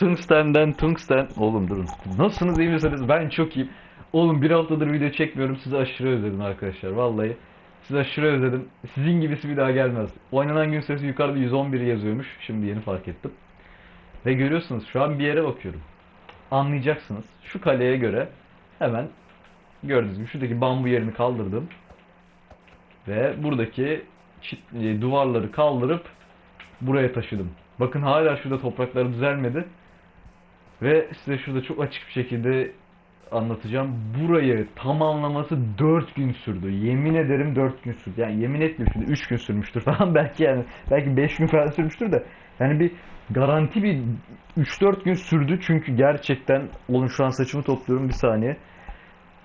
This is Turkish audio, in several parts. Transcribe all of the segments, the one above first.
Tungsten'den tungsten. Oğlum durun. Nasılsınız iyi misiniz? Ben çok iyiyim. Oğlum bir haftadır video çekmiyorum. Sizi aşırı özledim arkadaşlar. Vallahi. Sizi aşırı özledim. Sizin gibisi bir daha gelmez. Oynanan gün sayısı yukarıda 111 yazıyormuş. Şimdi yeni fark ettim. Ve görüyorsunuz şu an bir yere bakıyorum. Anlayacaksınız. Şu kaleye göre hemen gördüğünüz gibi şuradaki bambu yerini kaldırdım. Ve buradaki e, duvarları kaldırıp buraya taşıdım. Bakın hala şurada toprakları düzelmedi. Ve size şurada çok açık bir şekilde anlatacağım. Burayı tamamlaması 4 gün sürdü. Yemin ederim 4 gün sürdü. Yani yemin etmiyorum şimdi 3 gün sürmüştür falan belki yani. Belki 5 gün falan sürmüştür de. Yani bir garanti bir 3-4 gün sürdü çünkü gerçekten oğlum şu an saçımı topluyorum bir saniye.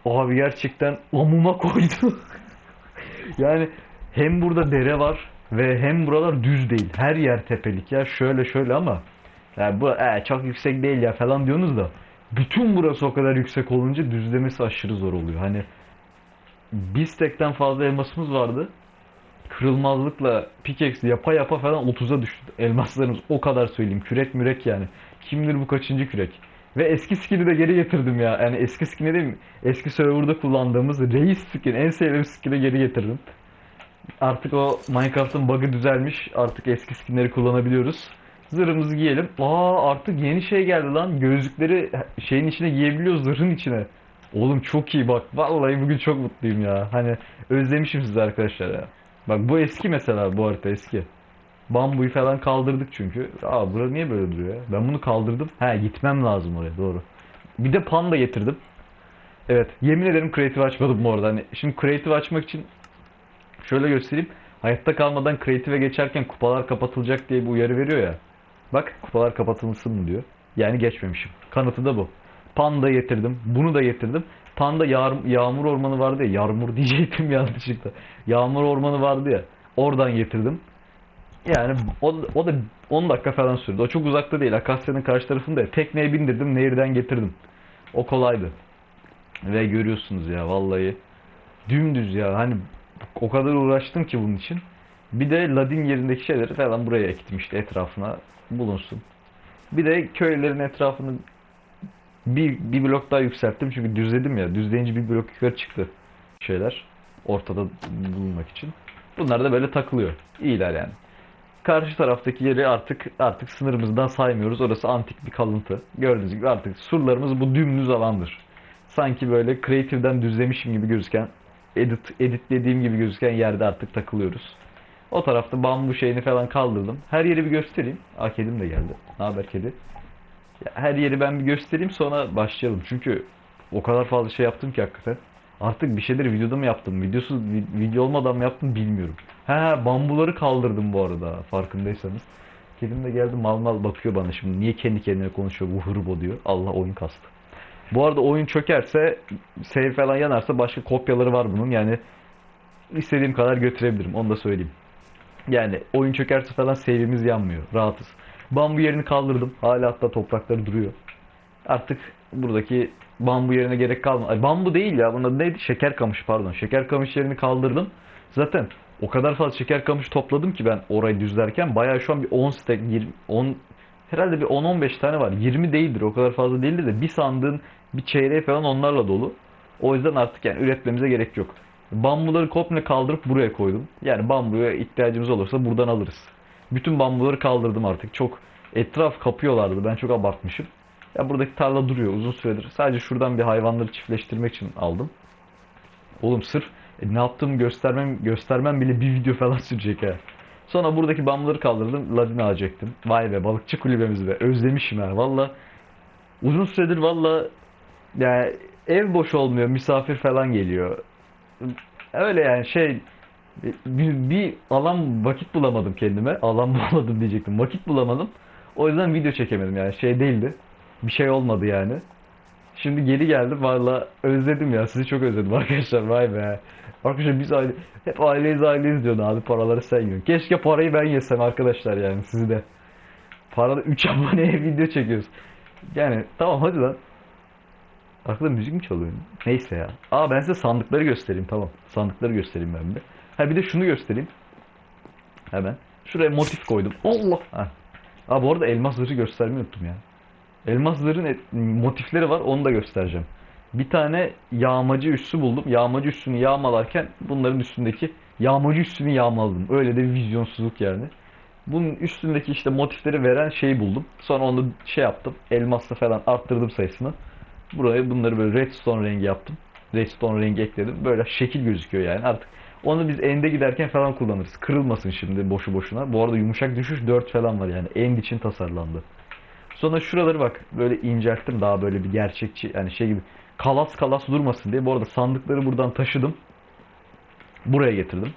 Abi gerçekten amuma koydu. yani hem burada dere var ve hem buralar düz değil. Her yer tepelik ya şöyle şöyle ama yani bu "E, çok yüksek değil ya falan diyorsunuz da bütün burası o kadar yüksek olunca düzlemesi aşırı zor oluyor. Hani bir stekten fazla elmasımız vardı. Kırılmazlıkla pickaxe yapa yapa falan 30'a düştü. Elmaslarımız o kadar söyleyeyim. Kürek mürek yani. Kimdir bu kaçıncı kürek? Ve eski skin'i de geri getirdim ya. Yani eski skin'i değil mi? Eski serverda kullandığımız reis skin. En sevdiğim skin'i geri getirdim. Artık o Minecraft'ın bug'ı düzelmiş. Artık eski skinleri kullanabiliyoruz. Zırhımızı giyelim. Aa artık yeni şey geldi lan. Gözlükleri şeyin içine giyebiliyoruz zırhın içine. Oğlum çok iyi bak. Vallahi bugün çok mutluyum ya. Hani özlemişim sizi arkadaşlar ya. Bak bu eski mesela bu harita eski. Bambuyu falan kaldırdık çünkü. Aa bura niye böyle duruyor ya? Ben bunu kaldırdım. He gitmem lazım oraya doğru. Bir de panda getirdim. Evet yemin ederim creative açmadım bu arada. Hani şimdi creative açmak için şöyle göstereyim. Hayatta kalmadan creative'e geçerken kupalar kapatılacak diye bir uyarı veriyor ya. Bak kupalar kapatılsın mı diyor. Yani geçmemişim. Kanıtı da bu. Panda getirdim. Bunu da getirdim. Panda yağ- yağmur ormanı vardı ya. Yağmur diyecektim yanlışlıkla. Yağmur ormanı vardı ya. Oradan getirdim. Yani o, o da 10 dakika falan sürdü. O çok uzakta değil. Akasya'nın karşı tarafında ya. Tekneye bindirdim. Nehirden getirdim. O kolaydı. Ve görüyorsunuz ya vallahi. Dümdüz ya. Hani o kadar uğraştım ki bunun için. Bir de ladin yerindeki şeyleri falan buraya ektim işte etrafına bulunsun. Bir de köylerin etrafını bir, bir blok daha yükselttim çünkü düzledim ya. Düzleyince bir blok yukarı çıktı şeyler. Ortada bulunmak için. Bunlar da böyle takılıyor. İyiler yani. Karşı taraftaki yeri artık artık sınırımızdan saymıyoruz. Orası antik bir kalıntı. Gördüğünüz gibi artık surlarımız bu dümdüz alandır. Sanki böyle Creative'den düzlemişim gibi gözüken, edit editlediğim gibi gözüken yerde artık takılıyoruz. O tarafta bambu şeyini falan kaldırdım. Her yeri bir göstereyim. Aa kedim de geldi. Ne haber kedi? Ya, her yeri ben bir göstereyim sonra başlayalım. Çünkü o kadar fazla şey yaptım ki hakikaten. Artık bir şeyleri videoda mı yaptım, videosuz vi- video olmadan mı yaptım bilmiyorum. He bambuları kaldırdım bu arada farkındaysanız. Kedim de geldi mal mal bakıyor bana şimdi. Niye kendi kendine konuşuyor bu hırbo diyor. Allah oyun kastı. Bu arada oyun çökerse, save falan yanarsa başka kopyaları var bunun. Yani istediğim kadar götürebilirim. Onu da söyleyeyim. Yani oyun çökerse falan save'imiz yanmıyor. Rahatız. Bambu yerini kaldırdım. Hala hatta toprakları duruyor. Artık buradaki bambu yerine gerek kalmadı. Ay, bambu değil ya. Bunun neydi? Şeker kamışı pardon. Şeker kamış yerini kaldırdım. Zaten o kadar fazla şeker kamışı topladım ki ben orayı düzlerken bayağı şu an bir 10 stack 20 10 herhalde bir 10-15 tane var. 20 değildir. O kadar fazla değildir de bir sandığın bir çeyreği falan onlarla dolu. O yüzden artık yani üretmemize gerek yok. Bambuları komple kaldırıp buraya koydum. Yani bambuya ihtiyacımız olursa buradan alırız. Bütün bambuları kaldırdım artık. Çok etraf kapıyorlardı. Ben çok abartmışım. Ya buradaki tarla duruyor uzun süredir. Sadece şuradan bir hayvanları çiftleştirmek için aldım. Oğlum sırf e, ne yaptığımı göstermem göstermem bile bir video falan sürecek ha. Sonra buradaki bambuları kaldırdım. Ladin alacaktım. Vay be balıkçı kulübemiz be. Özlemişim ha. Valla uzun süredir valla yani ev boş olmuyor. Misafir falan geliyor. Öyle yani şey bir, bir alan vakit bulamadım kendime. Alan bulamadım diyecektim. Vakit bulamadım. O yüzden video çekemedim yani şey değildi. Bir şey olmadı yani. Şimdi geri geldim valla özledim ya sizi çok özledim arkadaşlar vay be. Arkadaşlar biz aile, hep aileyiz aileyiz diyordu abi paraları sen yiyorsun. Keşke parayı ben yesem arkadaşlar yani sizi de. Parada 3 aboneye video çekiyoruz. Yani tamam hadi lan. Arkada müzik mi çalıyor? Neyse ya. Aa ben size sandıkları göstereyim tamam. Sandıkları göstereyim ben bir. Ha bir de şunu göstereyim. Hemen. Şuraya motif koydum. Allah. Ha. Aa bu arada elmas zırhı göstermeyi unuttum ya. Elmasların et- motifleri var onu da göstereceğim. Bir tane yağmacı üssü buldum. Yağmacı üssünü yağmalarken bunların üstündeki yağmacı üssünü yağmaladım. Öyle de bir vizyonsuzluk yani. Bunun üstündeki işte motifleri veren şeyi buldum. Sonra onu şey yaptım. Elmasla falan arttırdım sayısını. Buraya bunları böyle redstone rengi yaptım. Redstone rengi ekledim. Böyle şekil gözüküyor yani artık. Onu biz ende giderken falan kullanırız. Kırılmasın şimdi boşu boşuna. Bu arada yumuşak düşüş 4 falan var yani. End için tasarlandı. Sonra şuraları bak böyle incelttim daha böyle bir gerçekçi yani şey gibi kalas kalas durmasın diye. Bu arada sandıkları buradan taşıdım. Buraya getirdim.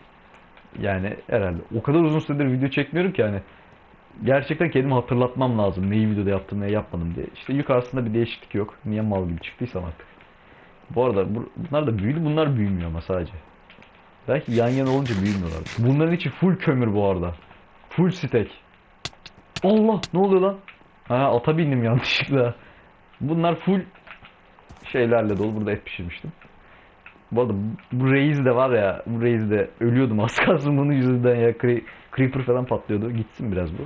Yani herhalde o kadar uzun süredir video çekmiyorum ki hani gerçekten kendimi hatırlatmam lazım. Neyi videoda yaptım, neyi yapmadım diye. İşte yukarısında bir değişiklik yok. Niye mal gibi çıktıysam artık. Bu arada bu- bunlar da büyülü, bunlar büyümüyor ama sadece. Belki yan yana olunca büyümüyorlar. Bunların içi full kömür bu arada. Full stack. Allah ne oluyor lan? Ha ata bindim yanlışlıkla. Bunlar full şeylerle dolu. Burada et pişirmiştim. Bu arada bu reis de var ya, bu reis de ölüyordum az kalsın bunun yüzünden ya. Cre- Creeper falan patlıyordu. Gitsin biraz bu.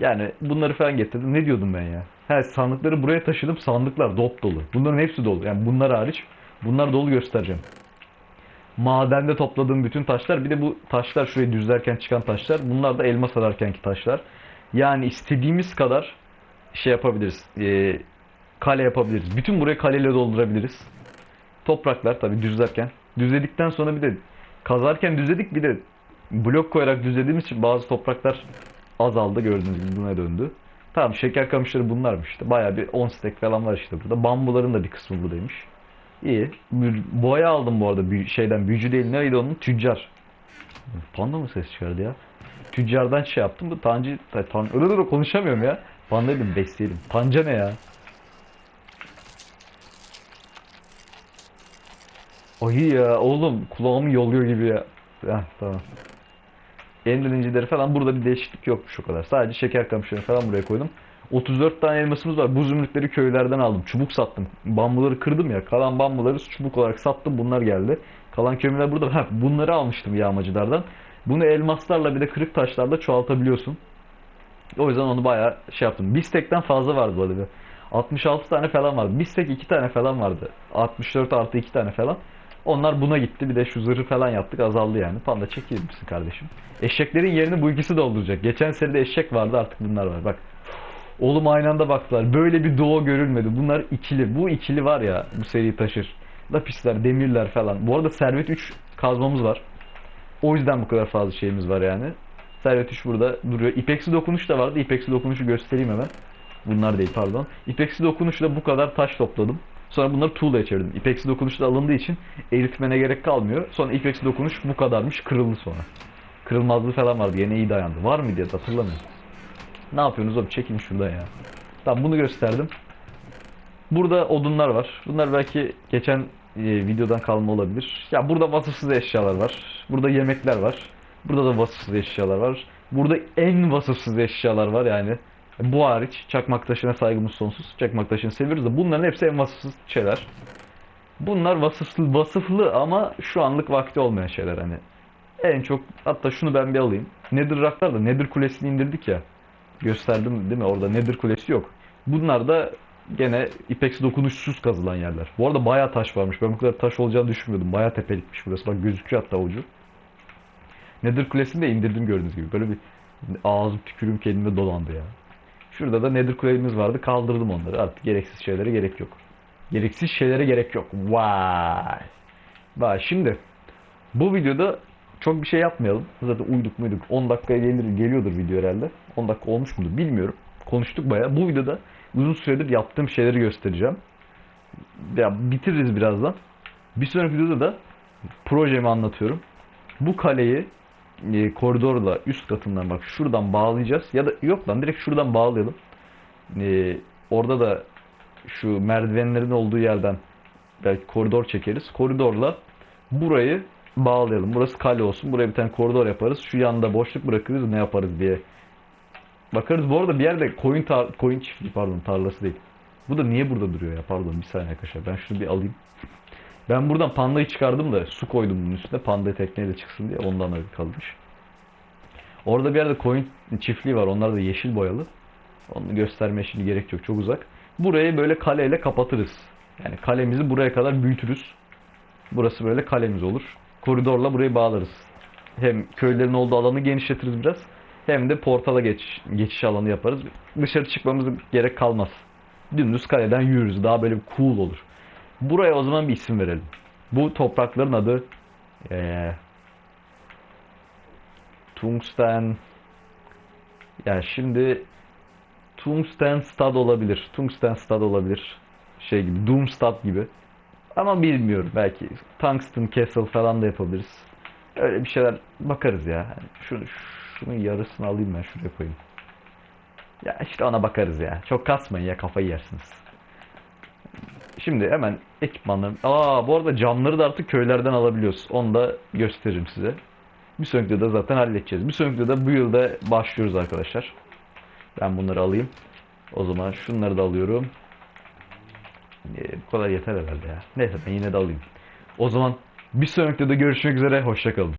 Yani bunları falan getirdim. Ne diyordum ben ya? He sandıkları buraya taşıdım. Sandıklar dop dolu. Bunların hepsi dolu. Yani bunlar hariç. Bunlar dolu göstereceğim. Madende topladığım bütün taşlar. Bir de bu taşlar şurayı düzlerken çıkan taşlar. Bunlar da elmas ararkenki taşlar. Yani istediğimiz kadar şey yapabiliriz. Ee, kale yapabiliriz. Bütün burayı kaleyle doldurabiliriz. Topraklar tabii düzlerken. Düzledikten sonra bir de kazarken düzledik bir de blok koyarak düzlediğimiz için bazı topraklar azaldı gördüğünüz gibi buna döndü. Tamam şeker kamışları bunlarmış işte. Bayağı bir 10 stack falan var işte burada. Bambuların da bir kısmı buradaymış. İyi. Boya aldım bu arada büyü- şeyden. Büyücü değil. Neydi onun? Tüccar. Panda mı ses çıkardı ya? Tüccardan şey yaptım. Bu tancı... ta- Tan öyle öyle konuşamıyorum ya. Panda dedim besleyelim. Panca ne ya? Ay ya oğlum kulağımı yoluyor gibi ya. Heh, tamam. Ender incileri falan burada bir değişiklik yokmuş o kadar. Sadece şeker kamışlarını falan buraya koydum. 34 tane elmasımız var. Bu zümrütleri köylerden aldım. Çubuk sattım. Bambuları kırdım ya. Kalan bambuları çubuk olarak sattım. Bunlar geldi. Kalan kömürler burada. Ha, bunları almıştım yağmacılardan. Bunu elmaslarla bir de kırık taşlarla çoğaltabiliyorsun. O yüzden onu bayağı şey yaptım. Bir stekten fazla vardı bu arada. 66 tane falan vardı. Bir stek 2 tane falan vardı. 64 artı 2 tane falan. Onlar buna gitti. Bir de şu zırhı falan yaptık. Azaldı yani. Panda çekilir misin kardeşim? Eşeklerin yerini bu ikisi dolduracak. Geçen seride eşek vardı artık bunlar var. Bak. Oğlum aynı anda baktılar. Böyle bir doğu görülmedi. Bunlar ikili. Bu ikili var ya bu seriyi taşır. Lapisler, demirler falan. Bu arada Servet 3 kazmamız var. O yüzden bu kadar fazla şeyimiz var yani. Servet 3 burada duruyor. İpeksi dokunuş da vardı. İpeksi dokunuşu göstereyim hemen. Bunlar değil pardon. İpeksi dokunuşla bu kadar taş topladım. Sonra bunları tuğlaya çevirdim. İpeksi dokunuş da alındığı için eritmene gerek kalmıyor. Sonra ipeksi dokunuş bu kadarmış kırıldı sonra. Kırılmazlığı falan vardı. Yine iyi dayandı. Var mı diye hatırlamıyorum. Ne yapıyorsunuz oğlum? Çekin şuradan ya. Tamam bunu gösterdim. Burada odunlar var. Bunlar belki geçen e, videodan kalma olabilir. Ya burada vasıfsız eşyalar var. Burada yemekler var. Burada da vasıfsız eşyalar var. Burada en vasıfsız eşyalar var yani. Bu hariç çakmak taşına saygımız sonsuz. Çakmak taşını seviyoruz da bunların hepsi en vasıfsız şeyler. Bunlar vasıflı, vasıflı ama şu anlık vakti olmayan şeyler hani. En çok hatta şunu ben bir alayım. Nether Rock'lar da Nether Kulesi'ni indirdik ya. Gösterdim değil mi? Orada Nether Kulesi yok. Bunlar da gene ipeksi dokunuşsuz kazılan yerler. Bu arada bayağı taş varmış. Ben bu kadar taş olacağını düşünmüyordum. Bayağı tepelikmiş burası. Bak gözüküyor hatta ucu. Nether Kulesi'ni de indirdim gördüğünüz gibi. Böyle bir ağzım tükürüm kendime dolandı ya. Şurada da Nether Kulemiz vardı. Kaldırdım onları. Artık gereksiz şeylere gerek yok. Gereksiz şeylere gerek yok. Vay. Bak şimdi bu videoda çok bir şey yapmayalım. Zaten uyduk muyduk. 10 dakikaya gelir, geliyordur video herhalde. 10 dakika olmuş mudur bilmiyorum. Konuştuk bayağı. Bu videoda uzun süredir yaptığım şeyleri göstereceğim. Ya bitiririz birazdan. Bir sonraki videoda da projemi anlatıyorum. Bu kaleyi e, koridorla üst katından bak şuradan bağlayacağız. Ya da yok lan direkt şuradan bağlayalım. E, orada da şu merdivenlerin olduğu yerden belki koridor çekeriz. Koridorla burayı bağlayalım. Burası kale olsun. Buraya bir tane koridor yaparız. Şu yanda boşluk bırakırız ne yaparız diye. Bakarız. Bu arada bir yerde koyun tar koyun çiftliği pardon tarlası değil. Bu da niye burada duruyor ya? Pardon bir saniye arkadaşlar. Ben şunu bir alayım. Ben buradan pandayı çıkardım da su koydum bunun üstüne. Panda tekneyle çıksın diye ondan öyle kalmış. Orada bir yerde koyun çiftliği var. Onlar da yeşil boyalı. Onu göstermeye şimdi gerek yok. Çok uzak. Burayı böyle kaleyle kapatırız. Yani kalemizi buraya kadar büyütürüz. Burası böyle kalemiz olur. Koridorla burayı bağlarız. Hem köylerin olduğu alanı genişletiriz biraz. Hem de portala geç, geçiş alanı yaparız. Dışarı çıkmamıza gerek kalmaz. Dümdüz kaleden yürürüz. Daha böyle cool olur. Buraya o zaman bir isim verelim. Bu toprakların adı eee Tungsten yani şimdi Tungsten Stad olabilir. Tungsten Stad olabilir. Şey gibi Doomstad gibi. Ama bilmiyorum. Belki Tungsten Castle falan da yapabiliriz. Öyle bir şeyler bakarız ya. Yani şunu, şunun yarısını alayım ben şuraya koyayım. Ya işte ona bakarız ya. Çok kasmayın ya kafayı yersiniz. Şimdi hemen ekipmanlarım. Aa bu arada camları da artık köylerden alabiliyoruz. Onu da gösteririm size. Bir sonraki videoda zaten halledeceğiz. Bir sonraki videoda bu yılda başlıyoruz arkadaşlar. Ben bunları alayım. O zaman şunları da alıyorum. Ee, bu kadar yeter herhalde ya. Neyse ben yine de alayım. O zaman bir sonraki videoda görüşmek üzere. Hoşçakalın.